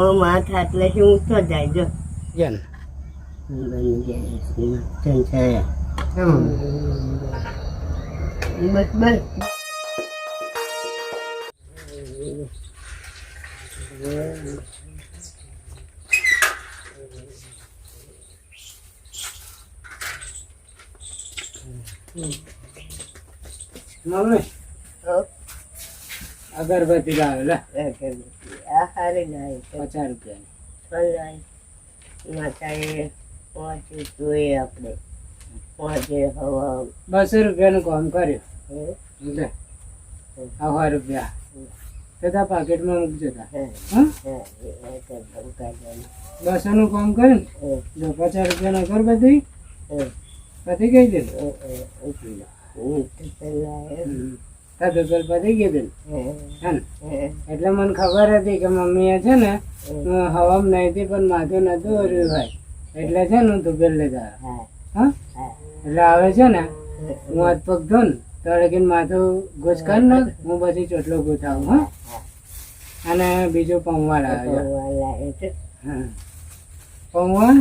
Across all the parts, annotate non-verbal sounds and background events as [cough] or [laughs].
હવે માથ એટલે શું તો જાય જો કેમ બની જાય સંસાર કેમ બસ બસ મમ્મી હો, અગરબત્તી લાવે લે અગરબત્તી. આ હારી લાવી છે પચાસ રૂપિયા માતાએ પહોંચ્યું જોઈએ આપણે. પહોંચે હવા. બસો રૂપિયાનું કામ કર્યું. હે? લે. રૂપિયા. તથા પાકેટમાં મૂકજો બસો નું કામ કર્યું. ને પચાસ રૂપિયાનો અગરબત્તી હે, હે, પતી ગઈ હે, હે. હું હે, તાતો પેલ પતી ગઈ દે હે, હે ને? એટલે મને ખબર હતી કે મમ્મીએ છે ને હે, હવામ નહીં હતી પણ માથું નતું વર્યું ભાઈ. એટલે છે ને તું પેલ લેતા હા, હા? હા, એટલે આવે છે ને હું. હાથ પગ ધોન તો લગીન માથું ગોચ કર ને હું પછી ચોટલો ગોઠાવું હા? હા. અને બીજું પૌવા લાવે છે. હા. પૌવા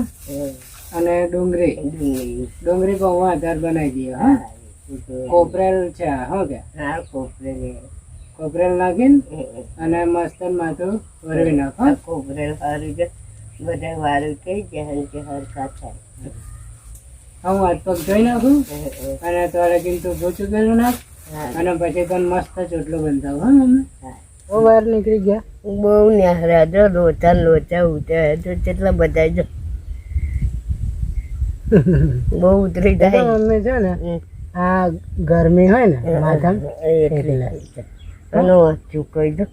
અને ડુંગળી. ડુંગળી. પૌવા અધાર બનાવી દઈએ હા? હા, કોપરેલ છે હો કે હા, કોપરેલ કોપરેલ નાખીને. અને મસ્ત માથું વરવી નાખો કોપરેલ કોપરે હારું છે. બધા વારું થઈ જાય કે હરખા થાય. હું હાથ પગ ધોઈ નાખું. અને તો કિંતુ પોચું કર્યું નાખ અને પછી તને મસ્ત ચોટલો બનતા હો મમ્મી. બહુ બહાર નીકળી ગયા બહુ ન્યાહરા જો લોચા લોચા ઉતરે તો કેટલા બધા જો [laughs] બહુ ઉતરી જાય મમ્મી છે ને. આ ગરમી હોય ને માધમ એટલે. એનો વાંચું કહી દો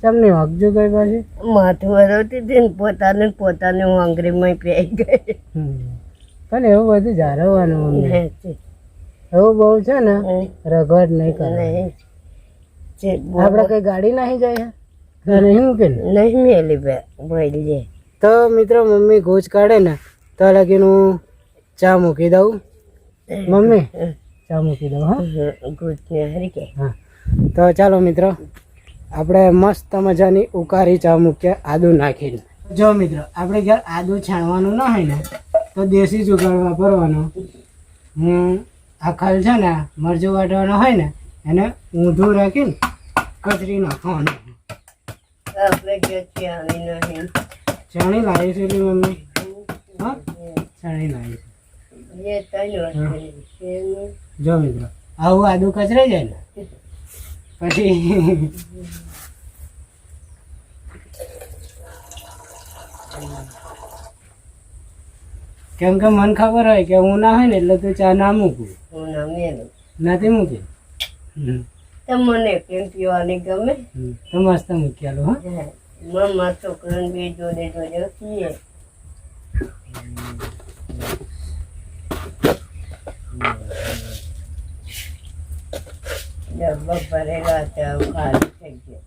તમને વાગજો કઈ પાછી? માથું વરવતી હતી ને પોતાને પોતાને હું આંગળીમાં પેઈ ગઈ. પણ એવું બધું જાળવવાનું મમ્મી. ને એવું બહુ છે ને રગડ નહીં કરે. આપણે કઈ ગાડી નહીં જાય નહીં શું કે નહીં? મેલી બે ભાઈ તો મિત્રો મમ્મી ગોચ કાઢે ને તો લગીન હું ચા મૂકી દઉં. મમ્મી? ચા મૂકી દઉં હા? ગુડ હરી કે. હા. તો ચાલો મિત્રો આપણે મસ્ત મજાની ઉકારી ચા મૂકીએ આદુ નાખીને. જો મિત્રો આપણે ઘેર આદુ છાણવાનું ના હોય ને તો દેશી જુગાડ વાપરવાનો. હું આ ખલ છે ને મરચું વાટવાનો હોય ને એને ઊંધું રાખીને કચરી નાખવાનું. આપણે જે ચણી લાવી છે મમ્મી? હા? ચણી લાવી છે ત્રણ વર્ષ જો મિત્રો આવું આદુ કચરાઈ જાય ને પછી કેમ કે મને ખબર હોય કે હું ના હોય ને એટલે તું ચા ના મૂકું. નથી મૂકી. મને કેમ પીવાની ગમે. તો મસ્ત મૂકી આલો હા. હા. મારા છોકરાને બે જોડે જોડે પીએ ડબ્બા ભરેલા હતા ખાલી થઈ ગયા.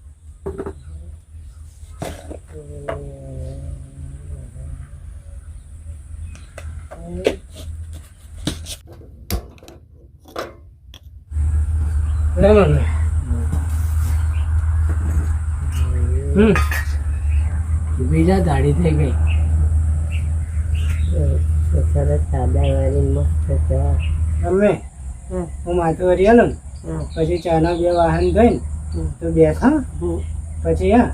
હમ. બીજા દાઢી થઈ ગઈ. સરસ સાદા વાળી મસ્ત છે. મમ્મી હા હું માથું વરી આલો ને? પછી ચાના બે વાહન ગઈ હમ. તો હમ. પછી હા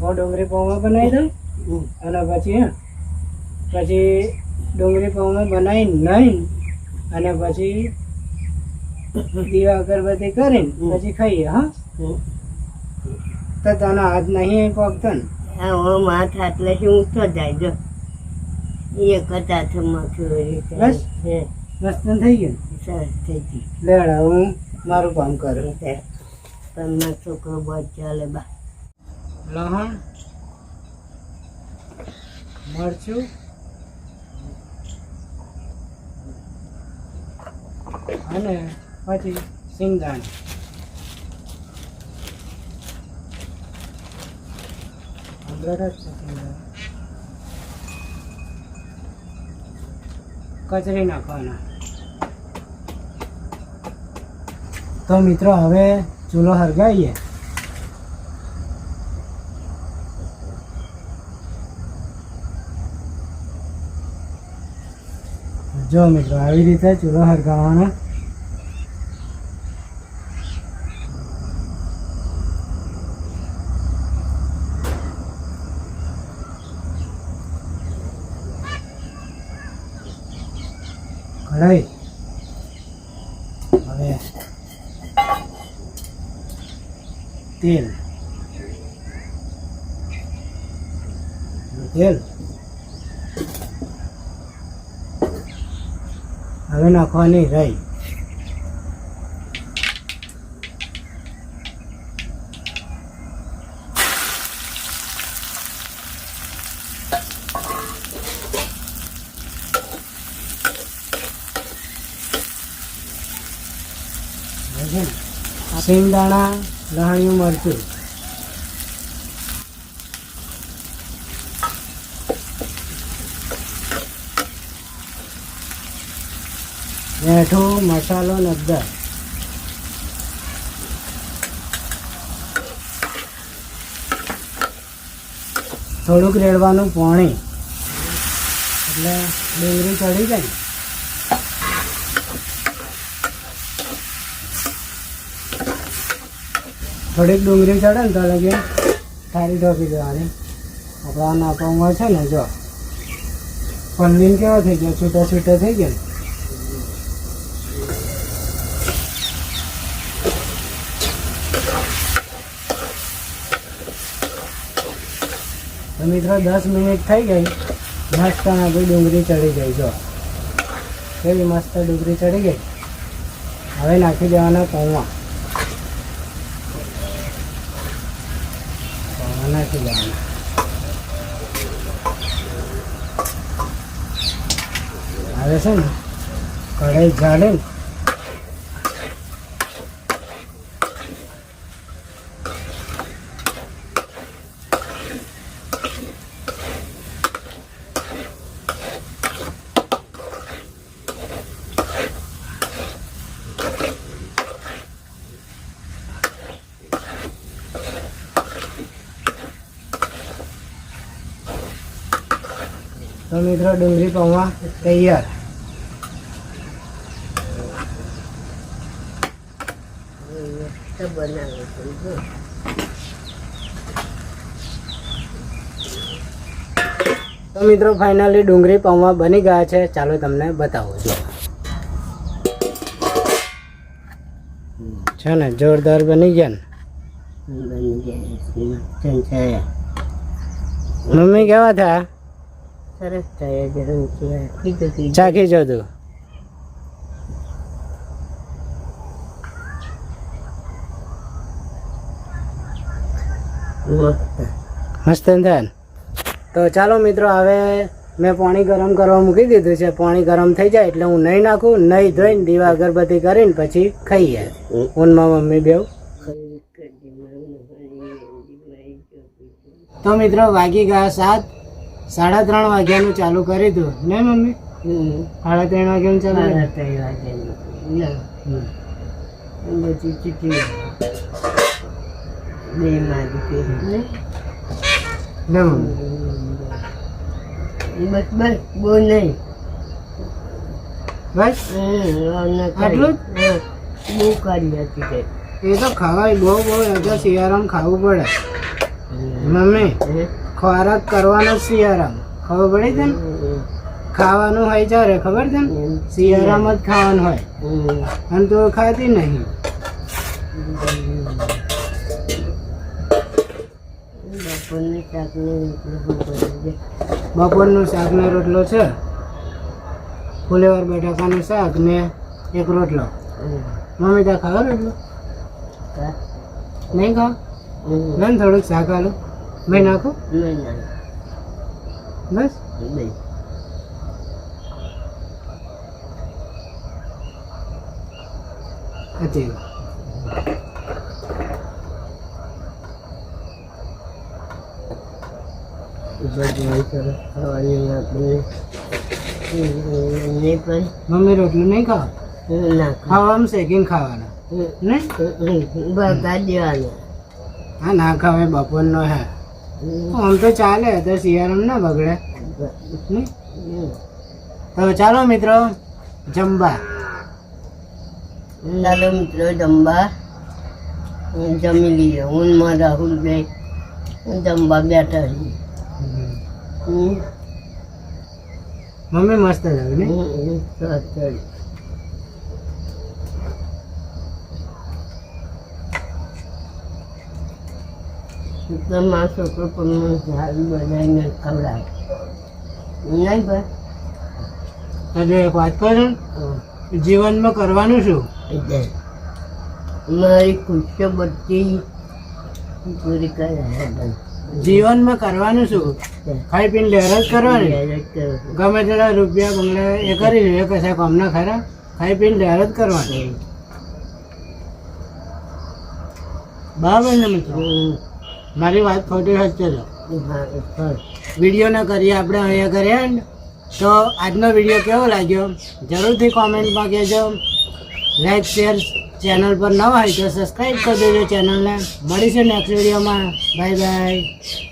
હું ડુંગળી પૌવા બનાવી દઉં. અને પછી હા પછી ડુંગળી પૌવા બનાવી નહીં અને પછી દીવા અગરબત્તી કરીને પછી ખાઈએ હા. તો તને હાથ નહીં પગતો ને? હા હું માથ એટલે શું તો જાય જો. એક જ હાથમાં. બસ? મસ્ત થઈ ગયું સરસ થઈ ગયું. લેડ હું મારું કામ કરે છે. તમને છોકરો બહુ ચાલે બા લહણ મરચું અને પછી સિંગદાણા. કચરી નાખવાના તો મિત્રો હવે ચૂલો હરગાવીએ. જો મિત્રો આવી રીતે ચૂલો હરગાવાનો કઢાઈ. તેલ તેલ હવે નાખવાની રહી સિંગદાણા લહણિયું મરચું મેઠો મસાલો ને અદર થોડુંક રેડવાનું પાણી. એટલે ડુંગળી ચડી જાય. થોડીક ડુંગળી ચડે ને તો લગી થાળી ઢોકી દેવાની. આપણા નાપામાં છે ને, જો. પલ્લીન કેવા થઈ ગયા? છૂટા છૂટા થઈ ગયા મિત્રો, દસ મિનિટ થઈ ગઈ. મસ્ત આપણી ડુંગળી ચડી ગઈ, જો. કેવી મસ્ત ડુંગળી ચડી ગઈ. હવે નાખી દેવાના પૌવા. નાખી હવે છે ને? કઢાઈ ને? તો મિત્રો ડુંગળી પૌવા તૈયાર. તો મિત્રો ફાઇનલી ડુંગળી પૌવા બની ગયા છે. ચાલો તમને બતાવું. જો. છે ને જોરદાર બની ગયા ને. બની ગયા મમ્મી કેવા થયા? સરસ થયા જરૂર છે કીધું કીધું ચાખી જો તું મસ્ત થયા તો ચાલો મિત્રો હવે મેં પાણી ગરમ કરવા મૂકી દીધું છે પાણી ગરમ થઈ જાય એટલે હું નહીં નાખું નહીં ધોઈને દીવા અગરબત્તી કરીને પછી ખાઈએ ઊનમાં મમ્મી બેવ તો મિત્રો વાગી ગયા સાત સાડા ત્રણ વાગ્યાનું ચાલુ કરી દો. ને મમ્મી? સાડા ત્રણ વાગ્યાનું ચાલુ કર્યું? ત્રણ વાગ્યાનું. ના. બધી ચીટી બે મારી લે મમ્મી? બસ બસ બહુ નહીં. બસ? આટલું જ? બહુ કાઢી હતી તે. એ તો ખાવાય બહુ બહુ. એટલે શિયાળામાં ખાવું પડે. મમ્મી? ખોરાક કરવાનો શિયારામ ખબર પડી છે ને ખાવાનું હોય જ્યારે ખબર છે ને શિયાળામાં જ ખાવાનું હોય. અને તું ખાતી નહીં. બપોરની શાક ને રોટલો છે. ફુલેવર બટાકાનું શાક ને એક રોટલો. મમ્મી ત્યાં ખાવા રોટલો? નહીં ખાવ? લે થોડુંક શાક આલું. ભાઈ નાખો બસ હતી ખાવાની આપણે નહીં પણ મમ્મી રોટલું નહીં ખાવ ના ખાવામાં શેકીને ખાવાના ને બગા દેવાના હા ના ખાવે બપોરનો હે આમ તો ચાલે તો શિયાળામાં ના બગડે. તો ચાલો મિત્રો જમવા ચાલો મિત્રો જમવા જમી લઈએ. હું મારા રાહુલભાઈ જમવા બેઠા છીએ. મમ્મી મસ્ત લાગે ને સરસ. છોકરો પણ સારું બનાવીને ખવડાવે. નહીં ભાઈ. હજુ એક વાત કરું. જીવનમાં કરવાનું શું? મારી ખુશીઓ બધી પૂરી કરે જીવનમાં કરવાનું શું? ખાઈ પીને લહેરજ કરવાની. ગમે તેટલા રૂપિયા બંગલા એ કરી એ કશા કામના ખરા. ખાઈ પીને લહેરજ કરવાની. બરાબર ને મિત્રો. મારી વાત ખોટી હશે તો વીડિયો ન કરીએ, આપણે અહીંયા કરીએ ને, તો આજનો વીડિયો કેવો લાગ્યો? જરૂરથી કોમેન્ટમાં કહેજો. લાઈક શેર ચેનલ પર ન હોય તો સબસ્ક્રાઈબ કરી દેજો ચેનલને મળીશું નેક્સ્ટ વિડીયોમાં બાય બાય